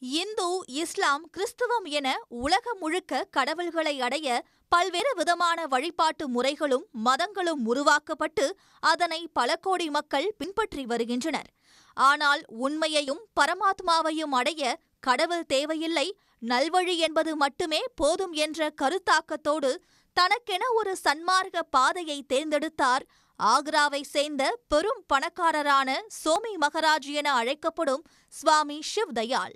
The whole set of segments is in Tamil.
இந்து இஸ்லாம் கிறிஸ்துவம் என உலகம் முழுக்க கடவுள்களை அடைய பல்வேறு விதமான வழிபாட்டு முறைகளும் மதங்களும் உருவாக்கப்பட்டு அதனை பல கோடி மக்கள் பின்பற்றி வருகின்றனர். ஆனால் உண்மையையும் பரமாத்மாவையும் அடைய கடவுள் தேவையில்லை நல்வழி என்பது மட்டுமே போதும் என்ற கருத்தாக்கத்தோடு தனக்கென ஒரு சன்மார்க்க பாதையை தேர்ந்தெடுத்தார். ஆக்ராவை சேர்ந்த பெரும் பணக்காரரான சோமி மகராஜ் என அழைக்கப்படும் சுவாமி சிவ் தயாள்.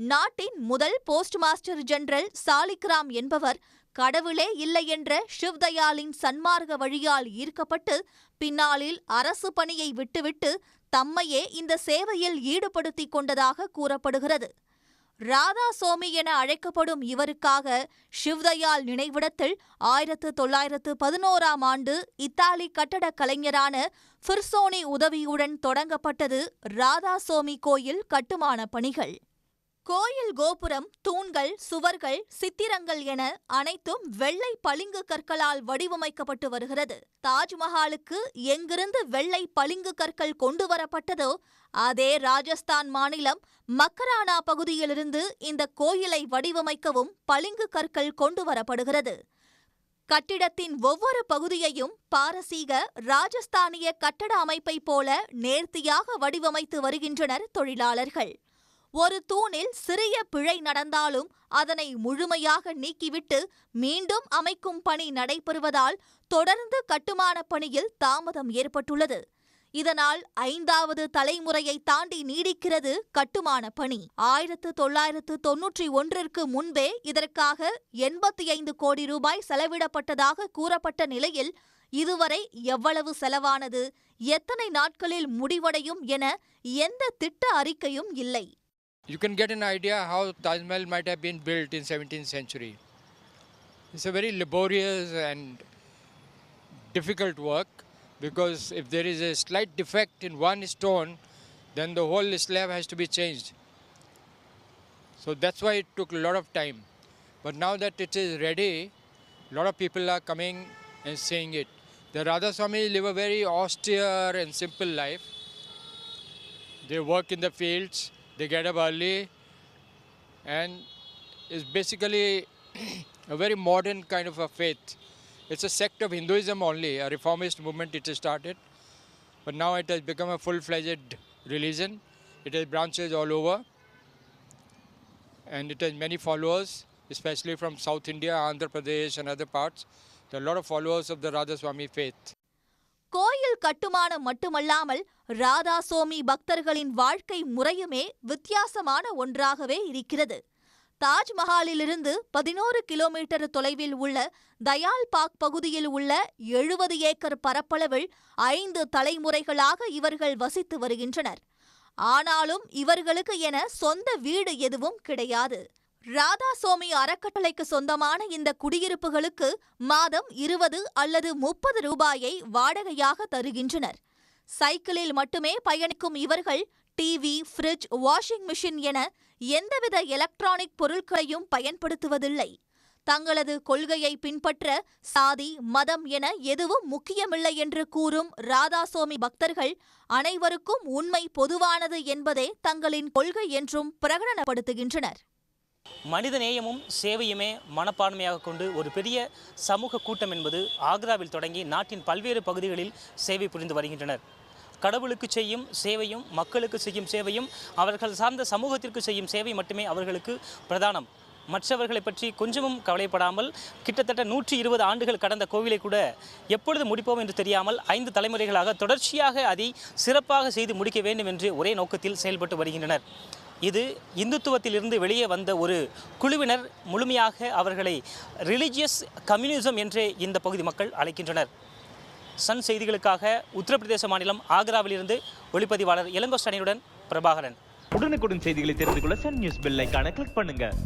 நாட்டின் முதல் போஸ்ட் மாஸ்டர் ஜெனரல் சாலிக்ராம் என்பவர் கடவுளே இல்லை என்ற சிவ்தயாளின் சன்மார்க்க வழியால் ஈர்க்கப்பட்டு பின்னாளில் அரசு பணியை விட்டுவிட்டு தம்மையே இந்த சேவையில் ஈடுபடுத்திக் கொண்டதாக கூறப்படுகிறது. ராதா சோமி என அழைக்கப்படும் இவருக்காக சிவ்தயாள் நினைவிடத்தில் ஆயிரத்து தொள்ளாயிரத்து பதினோராம் ஆண்டு இத்தாலி கட்டடக் கலைஞரான ஃபிர்சோனி உதவியுடன் தொடங்கப்பட்டது ராதா சோமி கோயில் கட்டுமான பணிகள். கோயில் கோபுரம் தூண்கள் சுவர்கள் சித்திரங்கள் என அனைத்தும் வெள்ளை பளிங்கு கற்களால் வடிவமைக்கப்பட்டு வருகிறது. தாஜ்மஹாலுக்கு எங்கிருந்து வெள்ளை பளிங்கு கற்கள் கொண்டு வரப்பட்டதோ அதே ராஜஸ்தான் மாநிலம் மக்கரானா பகுதியிலிருந்து இந்த கோயிலை வடிவமைக்கவும் பளிங்கு கற்கள் கொண்டு வரப்படுகிறது. கட்டிடத்தின் ஒவ்வொரு பகுதியையும் பாரசீக ராஜஸ்தானிய கட்டட அமைப்பைப் போல நேர்த்தியாக வடிவமைத்து வருகின்றனர் தொழிலாளர்கள். ஒரு தூணில் சிறிய பிழை நடந்தாலும் அதனை முழுமையாக நீக்கிவிட்டு மீண்டும் அமைக்கும் பணி நடைபெறுவதால் தொடர்ந்து கட்டுமானப் பணியில் தாமதம் ஏற்பட்டுள்ளது. இதனால் ஐந்தாவது தலைமுறையை தாண்டி நீடிக்கிறது கட்டுமான பணி. ஆயிரத்து தொள்ளாயிரத்து தொன்னூற்றி ஒன்றிற்கு முன்பே இதற்காக எண்பத்தி ஐந்து கோடி ரூபாய் செலவிடப்பட்டதாக கூறப்பட்ட நிலையில் இதுவரை எவ்வளவு செலவானது எத்தனை நாட்களில் முடிவடையும் என எந்த திட்ட அறிக்கையும் இல்லை. You can get an idea how Taj Mahal might have been built in 17th century. It's a very laborious and difficult work because if there is a slight defect in one stone, then the whole slab has to be changed. So that's why it took a lot of time. But now that it is ready, a lot of people are coming and seeing it. The Radha Swami live a very austere and simple life. They work in the fields, they get up early, and it's basically a very modern kind of a faith. It's a sect of Hinduism only, a reformist movement it started, but now it has become a full-fledged religion. It has branches all over, and it has many followers, especially from South India, Andhra Pradesh, and other parts. There are a lot of followers of the Radha Swami faith. கட்டுமானம் மட்டுமல்லாமல் ராதா சோமி பக்தர்களின் வாழ்க்கை முறையுமே வித்தியாசமான ஒன்றாகவே இருக்கிறது. தாஜ்மஹாலிலிருந்து பதினோரு கிலோமீட்டர் தொலைவில் உள்ள தயால் பாக் பகுதியில் உள்ள எழுபது ஏக்கர் பரப்பளவில் ஐந்து தலைமுறைகளாக இவர்கள் வசித்து வருகின்றனர். ஆனாலும் இவர்களுக்கு என சொந்த வீடு எதுவும் கிடையாது. ராதா சோமி அறக்கட்டளைக்கு சொந்தமான இந்த குடியிருப்புகளுக்கு மாதம் இருபது அல்லது முப்பது ரூபாயை வாடகையாக தருகின்றனர். சைக்கிளில் மட்டுமே பயணிக்கும் இவர்கள் டிவி ஃப்ரிட்ஜ் வாஷிங் மிஷின் என எந்தவித எலக்ட்ரானிக் பொருட்களையும் பயன்படுத்துவதில்லை. தங்களது கொள்கையை பின்பற்ற சாதி மதம் என எதுவும் முக்கியமில்லை என்று கூறும் ராதாசோமி பக்தர்கள் அனைவருக்கும் உண்மை பொதுவானது என்பதே தங்களின் கொள்கை என்றும் பிரகடனப்படுத்துகின்றனர். மனித நேயமும் சேவையுமே மனப்பான்மையாக கொண்டு ஒரு பெரிய சமூக கூட்டம் என்பது ஆக்ராவில் தொடங்கி நாட்டின் பல்வேறு பகுதிகளில் சேவை புரிந்து வருகின்றனர். கடவுளுக்கு செய்யும் சேவையும் மக்களுக்கு செய்யும் சேவையும் அவர்கள் சார்ந்த சமூகத்திற்கு செய்யும் சேவை மட்டுமே அவர்களுக்கு பிரதானம். மற்றவர்களை பற்றி கொஞ்சமும் கவலைப்படாமல் கிட்டத்தட்ட நூற்றி இருபது ஆண்டுகள் கடந்த கோவிலை கூட எப்பொழுது முடிப்போம் என்று தெரியாமல் ஐந்து தலைமுறைகளாக தொடர்ச்சியாக அதை சிறப்பாக செய்து முடிக்க வேண்டும் என்று ஒரே நோக்கத்தில் செயல்பட்டு வருகின்றனர். இது இந்துத்துவத்திலிருந்து வெளியே வந்த ஒரு குழுவினர் முழுமையாக அவர்களை ரிலிஜியஸ் கம்யூனிசம் என்றே இந்த பகுதி மக்கள் அழைக்கின்றனர். சன் செய்திகளுக்காக உத்தரப்பிரதேச மாநிலம் ஆக்ராவிலிருந்து ஒளிப்பதிவாளர் இளங்கோஸ்டனியுடன் பிரபாகரன். உடனுக்குடன் செய்திகளை தெரிந்து கொள்ள சன் நியூஸ் பெல் கிளிக் பண்ணுங்கள்